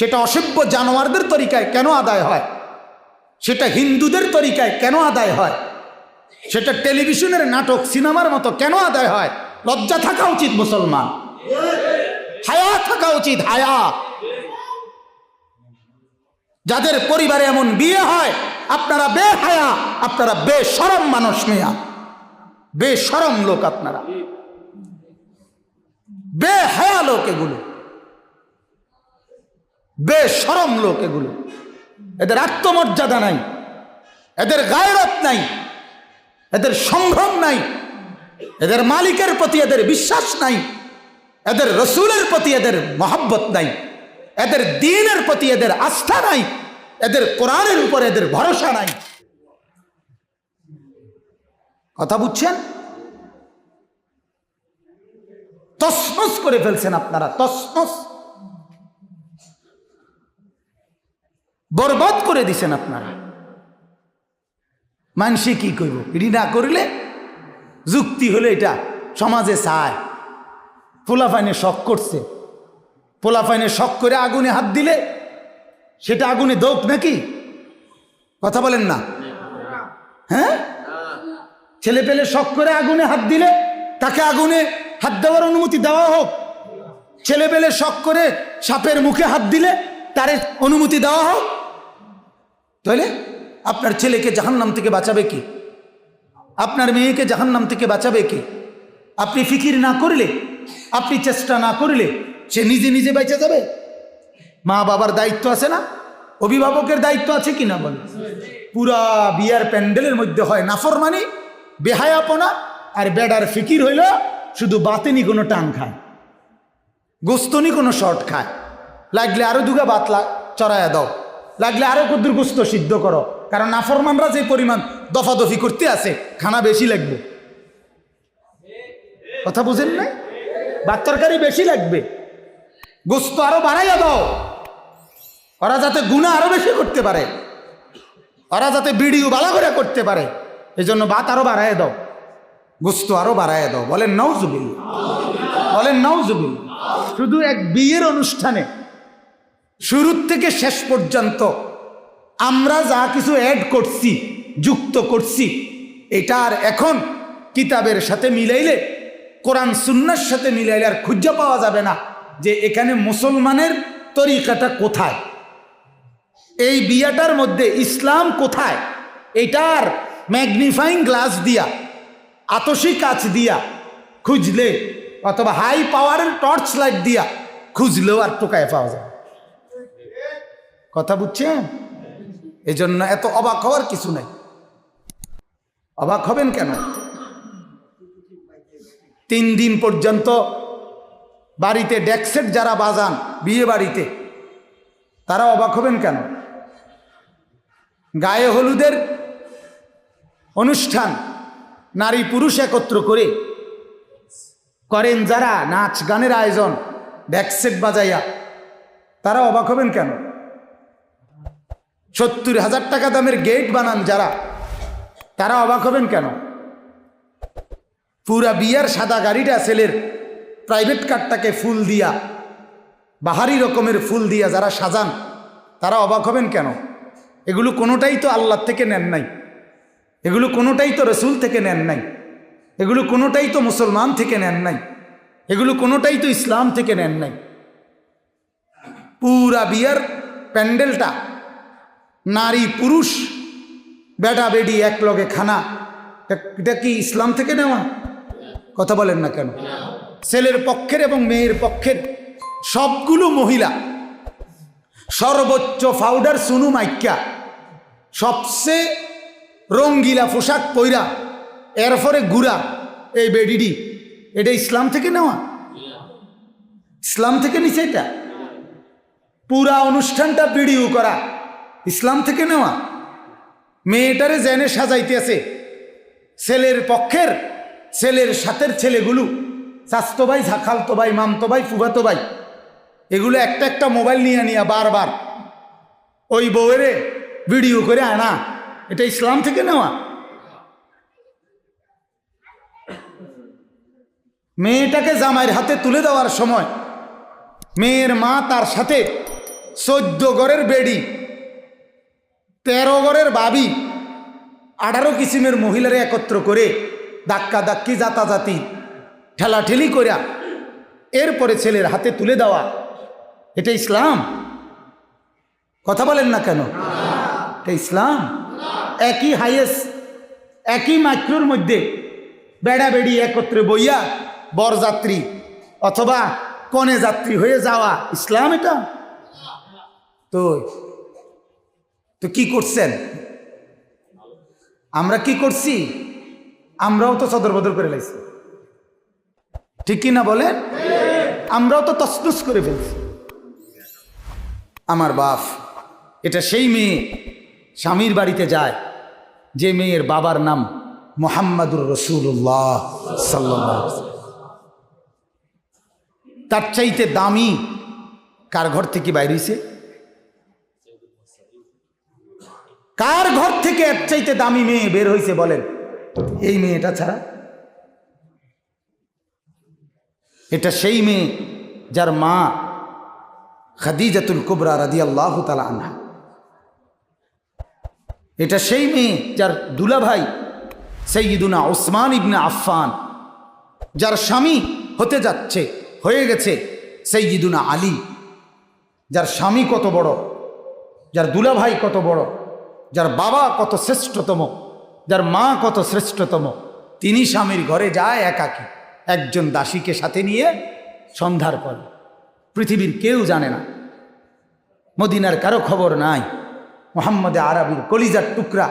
সেটা অসভ্য জানোয়ারদের তরিকায় কেন আদায় হয়? সেটা হিন্দুদের তরিকায় কেন আদায় হয়? সেটা টেলিভিশনের নাটক, সিনেমার মতো কেন আদায় হয়? লজ্জা থাকা উচিত মুসলমান। হায়া থাকা উচিত, হায়া। যাদের পরিবারে এমন বিয়ে হয়, আপনারা বেহায়া, আপনারা বেসরম মানুষ মিয়া। বেসরম লোক আপনারা। বেহায়া লোক এগুলো। বেসরম লোক এগুলো। এদের আত্মমর্যাদা নাই, এদের গায়রত নাই, এদের সম্ভ্রম নাই, এদের মালিকের প্রতি এদের বিশ্বাস নাই, এদের রসুলের প্রতি এদের মহব্বত নাই, এদের দিনের প্রতি এদের আস্থা নাই, এদের কোরআনের উপর এদের ভরসা নাই। কথা বুঝছেন? তসমস করে ফেলছেন আপনারা তসমস বরবাদ করে দিছেন আপনারা। মানসি কি করব এটি না করলে যুক্তি হলে এটা সমাজে চায়। পোলাফাইনে শখ করছে। পোলাফাইনে শখ করে আগুনে হাত দিলে সেটা আগুনে দোক নাকি? কথা বলেন না। হ্যাঁ? ছেলে পেলে শখ করে আগুনে হাত দিলে তাকে আগুনে হাত দেওয়ার অনুমতি দেওয়া হোক। ছেলে পেলে শখ করে সাপের মুখে হাত দিলে তার অনুমতি দেওয়া হোক। তাহলে আপনার ছেলেকে জাহান্নাম থেকে বাঁচাবে কি? আপনার মেয়েকে জাহান্নাম থেকে বাঁচাবে কি? আপনি ফিকির না করলে, আপনি চেষ্টা না করলে সে নিজে নিজে বেঁচে যাবে? মা বাবার দায়িত্ব আছে না? অভিভাবকের দায়িত্ব আছে কি না বলে পুরা বিয়ার প্যান্ডেলের মধ্যে হয় নাফর নাফরমানি, বেহায়াপনা আর বেডার ফিকির হইল শুধু বাতেনি কোনো টান খায়, গোস্তনি কোনো শর্ট খায়। লাগলে আরও দুগা বাতলা চড়াইয়া দাও। লাগলে আরও কদ্দুর গোস্ত সিদ্ধ করো। কারণ নাফরমানরা যে পরিমাণ দফাদফি করতে আছে, খানা বেশি লাগবে। কথা বুঝেন না ভাত তরকারি বেশি লাগবে। গোস্ত আরও বাড়াইয়া দাও। ওরা যাতে গুণা আরও বেশি করতে পারে। ওরা যাতে বিড়িও বালা করে করতে পারে। এই জন্য ভাত আরও বাড়াইয়া দাও। গোস্ত আরও বাড়াইয়া দাও। বলেন নৌজুবিল বলেন নৌজুবিল শুধু এক বিয়ের অনুষ্ঠানে শুরুর থেকে শেষ পর্যন্ত আমরা যা কিছু অ্যাড করছি, যুক্ত করছি, এটা আর এখন কিতাবের সাথে মিলাইলে, কোরআন, সুন্নার সাথে মিলাইলে আর খুঁজে পাওয়া যাবে না যে এখানে মুসলমানের তরিকাটা কোথায়। এই বিয়াটার মধ্যে ইসলাম কোথায়? এটার ম্যাগনিফাইং গ্লাস দিয়া, আতসী কাচ দিয়া খুঁজলে, অথবা হাই পাওয়ারের টর্চ লাইট দিয়া খুঁজলেও আর টোকায় পাওয়া যায় কথা বুঝছেন? এই জন্য এত অবাক হওয়ার কিছু নাই। অবাক হবেন কেন? তিন দিন পর্যন্ত বাড়িতে ডেক্সেট যারা বাজান, বিয়ে বাড়িতে, তারা অবাক হবেন কেন? গায়ে হলুদের অনুষ্ঠান নারী পুরুষ একত্র করে করেন যারা নাচ গানের আয়োজন ডেক্সেট বাজাইয়া, তারা অবাক হবেন কেন? সত্তর হাজার টাকা দামের গেট বানান যারা, তারা অবাক হবেন কেন? পুরা বিয়ার সাদা গাড়িটা ছেলের প্রাইভেট কারটাকে ফুল দিয়া, বাহারি রকমের ফুল দিয়া যারা সাজান, তারা অবাক হবেন কেন? এগুলো কোনোটাই তো আল্লাহ থেকে নেন নাই। এগুলো কোনোটাই তো রসুল থেকে নেন নাই। এগুলো কোনোটাই তো মুসলমান থেকে নেন নাই। এগুলো কোনোটাই তো ইসলাম থেকে নেন নাই। পুরা বিয়ার প্যান্ডেলটা নারী, পুরুষ, বেটা বেডি এক লগে খানা। এটা- কি ইসলাম থেকে নেওয়া? কথা বলেন না কেন? ছেলের পক্ষের এবং মেয়ের পক্ষের সবগুলো মহিলা, সর্বোচ্চ ফাউডার সুনু মাইক্যা সবচেয়ে রঙ্গিলা পোশাক পইরা এরপরে গুড়া, এই বেডিডি, এটা ইসলাম থেকে নেওয়া? ইসলাম থেকে নিচে এটা? পুরা অনুষ্ঠানটা ভিডিও করা। ইসলাম থেকে নেওয়া। মেয়েটারে জেনে সাজাইতে আছে ছেলের পক্ষের, ছেলের সাথের ছেলেগুলো। স্বাস্থ্য ভাই ঝাখালতো ভাই, মামতো ভাই ফুবাতো ভাই। এগুলো একটা একটা মোবাইল নিয়ে নিয়ে বারবার। ওই বউয়েরে ভিডিও করে আনা। এটা ইসলাম থেকে নেওয়া। মেয়েটাকে জামাইয়ের হাতে তুলে দেওয়ার সময় মেয়ের মা তার সাথে চোদ্দ গড়ের বেড়ি তেরো গড়ের বাবি। আঠারো কিসিমের মহিলারা একত্র করে ধাক্কা ধাক্কি, জাতাজাতি, ঠেলাঠেলি করিয়া এরপরে ছেলের হাতে তুলে দেওয়া। এটা ইসলাম? কথা বলেন না কেন? এটা ইসলাম? একই হাইয়েস্ট একই মাইক্রোর মধ্যে বেড়া বেড়ি একত্রে বইয়া বরযাত্রী অথবা কনে যাত্রী হয়ে যাওয়া। ইসলাম এটা? তো তো কি করছেন? আমরা কি করছি? আমরাও তো সদর বদল করে লাইছি। ঠিক কি না বলেন? আমরাও তো তসনস করে ফেলছি। আমার বাপ, এটা সেই মেয়ে, স্বামীর বাড়িতে যায়, যে মেয়ের বাবার নাম মোহাম্মদুর রসুল্লাহ সাল্লাহ তার চাইতে দামি কার ঘর থেকে বাইর হইছে কার ঘর থেকে এক চাইতে দামি মেয়ে বের হয়েছে বলেন? এই মেয়েটা ছাড়া। এটা সেই মেয়ে যার মা খাদিজাতুল কুবরা রাদি আল্লাহ তালা আনহা। এটা সেই মেয়ে যার দুলা ভাই সৈয়দুনা ওসমান ইবনে আফফান, যার স্বামী হতে যাচ্ছে, হয়ে গেছে সৈয়দুনা আলী। যার স্বামী কত বড়, যার দুলা ভাই কত বড় যার বাবা কত শ্রেষ্ঠতম, যার মা কত শ্রেষ্ঠতম, তিনি স্বামীর ঘরে যায় একাকী, একজন দাসীকে সাথে নিয়ে সন্ধ্যার পর। পৃথিবীর কেউ জানে না, মদিনার কারও খবর নাই, মোহাম্মদে আরবির কলিজার টুকরা,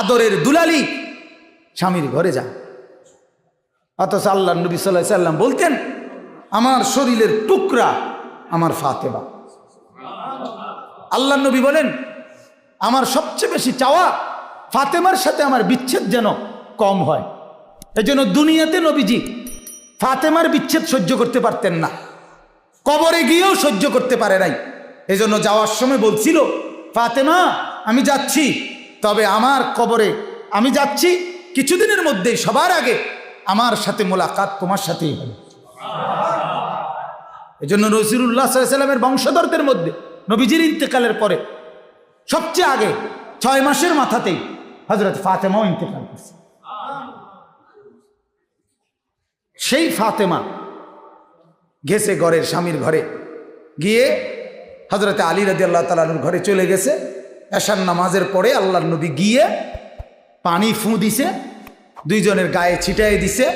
আদরের দুলালি স্বামীর ঘরে যায়। অথচ আল্লাহ নবী সাল্লাহ সাল্লাম বলতেন, আমার শরীরের টুকরা আমার ফাতেবা আল্লাহ নবী বলেন আমার সবচেয়ে বেশি চাওয়া ফাতেমার সাথে আমার বিচ্ছেদ যেন কম হয়। এই জন্য দুনিয়াতে নবীজি ফাতেমার বিচ্ছেদ সহ্য করতে পারতেন না। কবরে গিয়েও সহ্য করতে পারে নাই। এই জন্য যাওয়ার সময় বলছিল, ফাতেমা, আমি যাচ্ছি, তবে আমার কবরে আমি যাচ্ছি কিছুদিনের মধ্যে সবার আগে আমার সাথে মোলাকাত তোমার সাথেই হবে। এই জন্য নসিরুল্লাহ সাল্লামের বংশধরদের মধ্যে নবীজির ইন্তেকালের পরে সবচেয়ে আগে, ছয় মাসের মাথাতেই হজরত ফাতেমাও ইন্তেকাল করছে। সেই ফাতেমা গেছে ঘরের স্বামীর ঘরে, গিয়ে হজরতে আলী রাজি আল্লাহ তালানুর ঘরে চলে গেছে। এশার নামাজের পরে আল্লাহর নবী গিয়ে পানি ফু দিছে, দুইজনের গায়ে ছিটাই দিছে,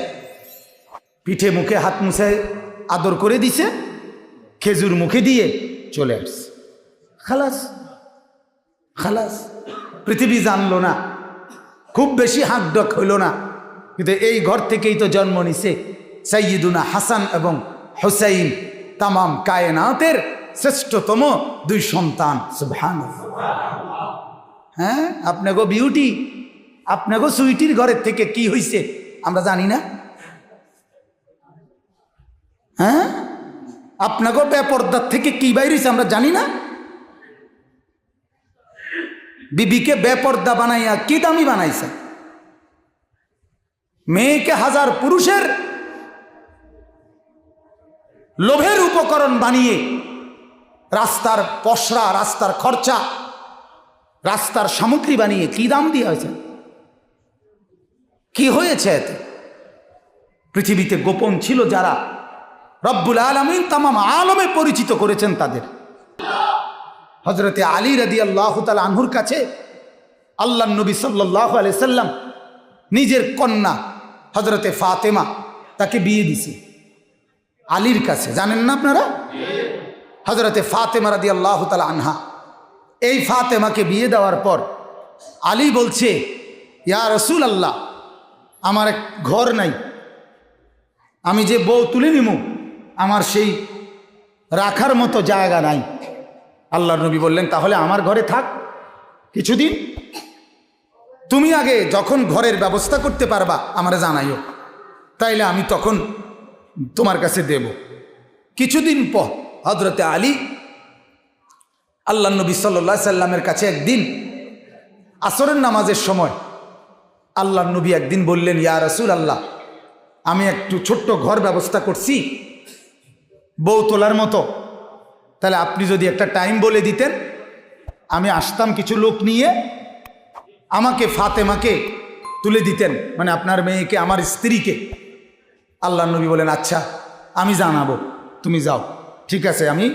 পিঠে মুখে হাত মুছে আদর করে দিছে, খেজুর মুখে দিয়ে চলে আসছে। খালাস। খালাস, পৃথিবী জানলো না। খুব বেশি হাঁক ডক হইল না। কিন্তু এই ঘর থেকেই তো জন্ম নিছে সাইয়িদুনা হাসান এবং হোসাইন, তামাম কায়নাতের শ্রেষ্ঠতম দুই সন্তান। সুবহান হ্যাঁ আপনাকে বিউটি আপনাকে সুইটির ঘরের থেকে কি হইছে, আমরা জানি না। হ্যাঁ আপনাকে বেপর্দার থেকে কি বাইরেছে আমরা জানি না। বিবিকে বেপর্দা বানাইয়া কি দামি বানাইছে? মেয়েকে হাজার পুরুষের লোভের উপকরণ বানিয়ে রাস্তার পশরা রাস্তার খরচা, রাস্তার সামগ্রী বানিয়ে কি দাম দিয়ে হয়েছে? কি হয়েছে এতে? পৃথিবীতে গোপন ছিল যারা রব্বুল আলমিন তামাম আলমে পরিচিত করেছেন তাদের। হজরতে আলী রাদি আল্লাহ তাল আনহুর কাছে আল্লাহ নবী সাল্লাহ সাল্লাম নিজের কন্যা হজরতে ফাতেমা তাকে বিয়ে দিছে। আলীর কাছে, জানেন না আপনারা? হজরতে ফাতেমা রাদি আল্লাহ আনহা। এই ফাতেমাকে বিয়ে দেওয়ার পর আলী বলছে, ইয়া রসুল আল্লাহ আমার এক ঘর নাই। আমি যে বউ তুলে নিমু, আমার সেই রাখার মতো জায়গা নাই। আল্লাহ নবী বললেন, তাহলে আমার ঘরে থাক। কিছুদিন। তুমি আগে যখন ঘরের ব্যবস্থা করতে পারবা, আমার জানাইও। তাইলে আমি তখন তোমার কাছে দেব। কিছুদিন পর হজরতে আলী আল্লাহ নবী সাল্লা সাল্লামের কাছে একদিন আসরের নামাজের সময় আল্লাহ নবী একদিন বললেন, ইয়া রসুল আল্লাহ আমি একটু ছোট্ট ঘর ব্যবস্থা করছি, বউ তোলার মতো। তাহলে আপনি যদি একটা টাইম বলে দিতেন, আমি আসতাম কিছু লোক নিয়ে, আমাকে, ফাতেমাকে তুলে দিতেন মানে আপনার মেয়েকে, আমার স্ত্রীকে। আল্লাহ নবী বলেন আচ্ছা আমি জানাব, তুমি যাও, ঠিক আছে, আমি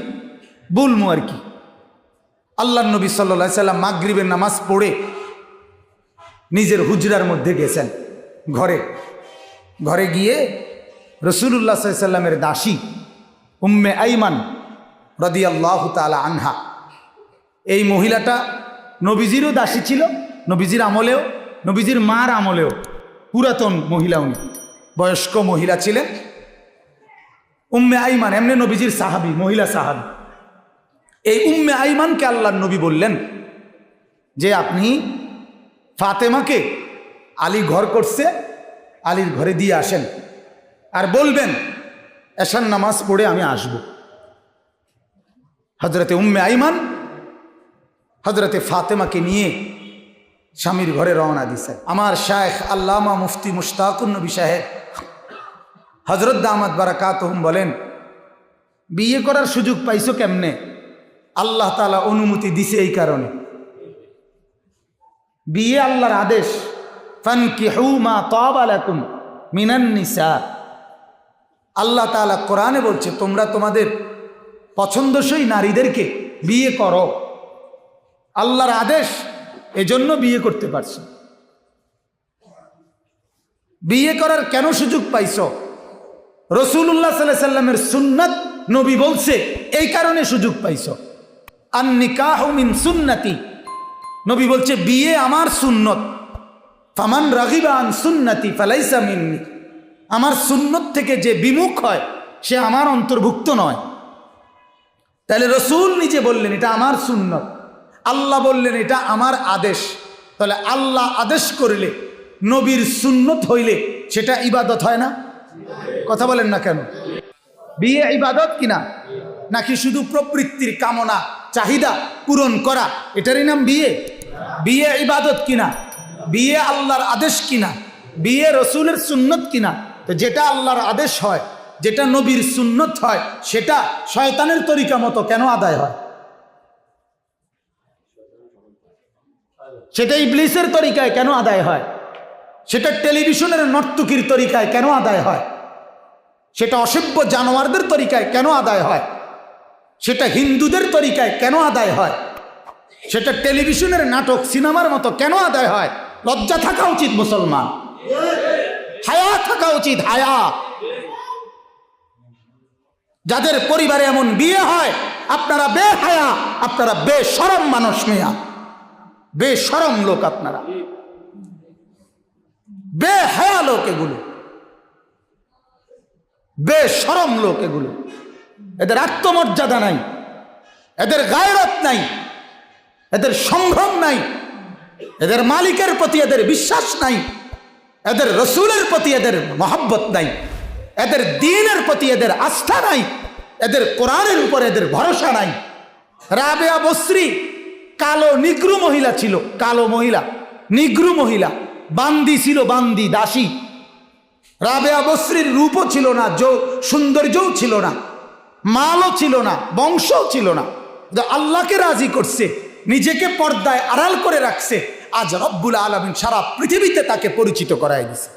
বলব আর কি। আল্লাহ নবী সাল্লা সাল্লাম মাগরিবের নামাজ পড়ে নিজের হুজরার মধ্যে গেছেন, ঘরে। ঘরে গিয়ে রসুল্লাহ সাল্লামের দাসী, উম্মে আইমান রদিয়াল্লাহ তালা আনহা। এই মহিলাটা নবীজিরও দাসী ছিল, নবীজির আমলেও, নবীজির মার আমলেও পুরাতন মহিলা উনি, বয়স্ক মহিলা ছিলেন। উম্মে আইমান, এমনি নবীজির সাহাবি, মহিলা সাহাবি। এই উম্মে আইমানকে আল্লাহ নবী বললেন যে, আপনি ফাতেমাকে আলী ঘর করছে, আলীর ঘরে দিয়ে আসেন। আর বলবেন এশান নামাজ পড়ে আমি আসব। হজরতে উম্মে আইমান হজরতে ফাতেমাকে নিয়ে স্বামীর ঘরে রওনা দিছে। আমার শায়েখ আল্লামা মুফতি মুশতাকুন নবী সাহেব হজরত দামাদ বারা বারাকাতহুম বলেন, বিয়ে করার সুযোগ পাইছো কেমনে? আল্লাহ তালা অনুমতি দিছে এই কারণে। বিয়ে আল্লাহর আদেশ মা আল্লাহ তাআলা কোরআনে বলছে, তোমরা তোমাদের পছন্দসই নারীদেরকে বিয়ে করো। আল্লাহর আদেশ এজন্য বিয়ে করতে পারছ। বিয়ে করার কেন সুযোগ পাইছ? রসুল্লাহ সাল্লাহ সাল্লামের সুন্নত নবী বলছে, এই কারণে সুযোগ পাইছ। আর নিকাহ মিন সুন্নতি। নবী বলছে, বিয়ে আমার সুন্নত। ফামান রাগিবা আন সুন্নতি ফালাইসা মিন্নি। আমার সুন্নত থেকে যে বিমুখ হয়, সে আমার অন্তর্ভুক্ত নয়। তাহলে রসুল নিজে বললেন, এটা আমার সুন্নত। আল্লাহ বললেন, এটা আমার আদেশ। তাহলে আল্লাহ আদেশ করলে, নবীর সুন্নত হইলে সেটা ইবাদত হয় না? কথা বলেন না কেন? বিয়ে ইবাদত কিনা নাকি শুধু প্রবৃত্তির কামনা, চাহিদা পূরণ করা? এটারই নাম বিয়ে? বিয়ে ইবাদত কিনা বিয়ে আল্লাহর আদেশ কিনা বিয়ে রসুলের সুন্নত কিনা তো যেটা আল্লাহর আদেশ হয় যেটা নবীর সুন্নত হয়, সেটা শয়তানের তরিকা মতো কেন আদায় হয়? সেটা ইবলিসের তরিকায় কেন আদায় হয়? সেটা টেলিভিশনের নর্তকীর তরিকায় কেন আদায় হয়? সেটা অসভ্য জানোয়ারদের তরিকায় কেন আদায় হয়? সেটা হিন্দুদের তরিকায় কেন আদায় হয়? সেটা টেলিভিশনের নাটক, সিনেমার মতো কেন আদায় হয়? লজ্জা থাকা উচিত মুসলমান। হায়া থাকা উচিত, হায়া। যাদের পরিবারে এমন বিয়ে হয়, আপনারা বে হায়া আপনারা বেসরম মানুষ মেয়া। বেসরম লোক আপনারা। বেহায়া লোক এগুলো। বেসরম লোক এগুলো। এদের আত্মমর্যাদা নাই। এদের গায়রত নাই। এদের সম্ভ্রম নাই। এদের মালিকের প্রতি এদের বিশ্বাস নাই। এদের রসুলের প্রতি এদের মহাব্বত নাই। এদের দিনের প্রতি এদের আস্থা নাই, এদের কোরআনের উপর এদের ভরসা নাই। রাবেয়া বস্রী কালো নিগ্রু মহিলা ছিল, কালো মহিলা, নিগ্রু মহিলা, বান্দি ছিল, বান্দি, দাসী। রাবেয়া বস্রীর রূপও ছিল না সৌন্দর্যও ছিল না, মালও ছিল না, বংশও ছিল না। আল্লাহকে রাজি করছে, নিজেকে পর্দায় আড়াল করে রাখছে, আজ রব্বুল আলমিন সারা পৃথিবীতে তাকে পরিচিত করাই দিছে।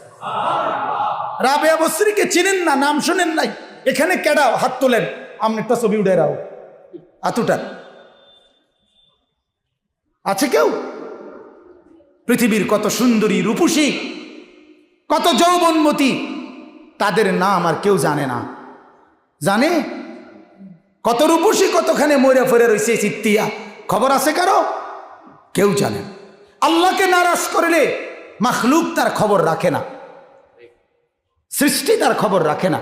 রাবেয়া বস্রীকে চিনেন না, নাম শোনেন নাই। এখানে কেডাও হাত তোলেন। আপনি একটা ছবি উঠে রাও আতুটা আছে কেউ? পৃথিবীর কত সুন্দরী রূপসী, কত যৌবনমতি, তাদের নাম আর কেউ জানে না। জানে? কত রূপসী, কতখানে মরে ফেরে রয়েছে চিত্তিয়া খবর আছে কারও? কেউ জানে। আল্লাহকে নারাজ করলে মাখলুক তার খবর রাখে না। সৃষ্টি তার খবর রাখে না।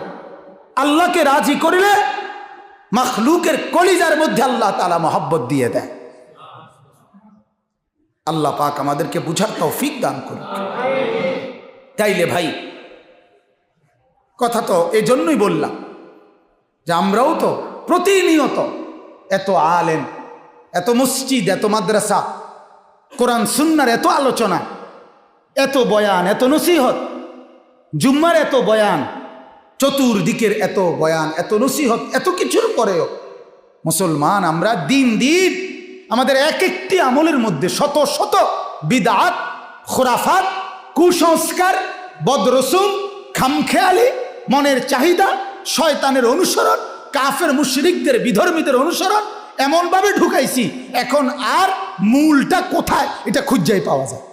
আল্লাহকে রাজি করলে মাখলুকের কলিজার মধ্যে আল্লাহ তালা মহব্বত দিয়ে দেয়। আল্লাহ পাক আমাদেরকে বুঝার তৌফিক দান করুক। তাইলে ভাই, কথা তো এজন্যই বললাম যে আমরাও তো প্রতিনিয়ত এত আলেন এত মসজিদ, এত মাদ্রাসা, কোরআন, সুন্নার এত আলোচনা, এত বয়ান, এত নসিহত জুম্মার এত বয়ান, চতুর্দিকের এত বয়ান, এত নসিহত, এত কিছুর পরেও মুসলমান আমরা দিন দিন আমাদের এক একটি আমলের মধ্যে শত শত বিদাত, খোরাফাত, কুসংস্কার, বদরসুম, খামখেয়ালি, মনের চাহিদা, শয়তানের অনুসরণ, কাফের মুশরিকদের, বিধর্মীদের অনুসরণ এমনভাবে ঢুকাইছি, এখন আর মূলটা কোথায়? এটা খুঁজাই পাওয়া যায়।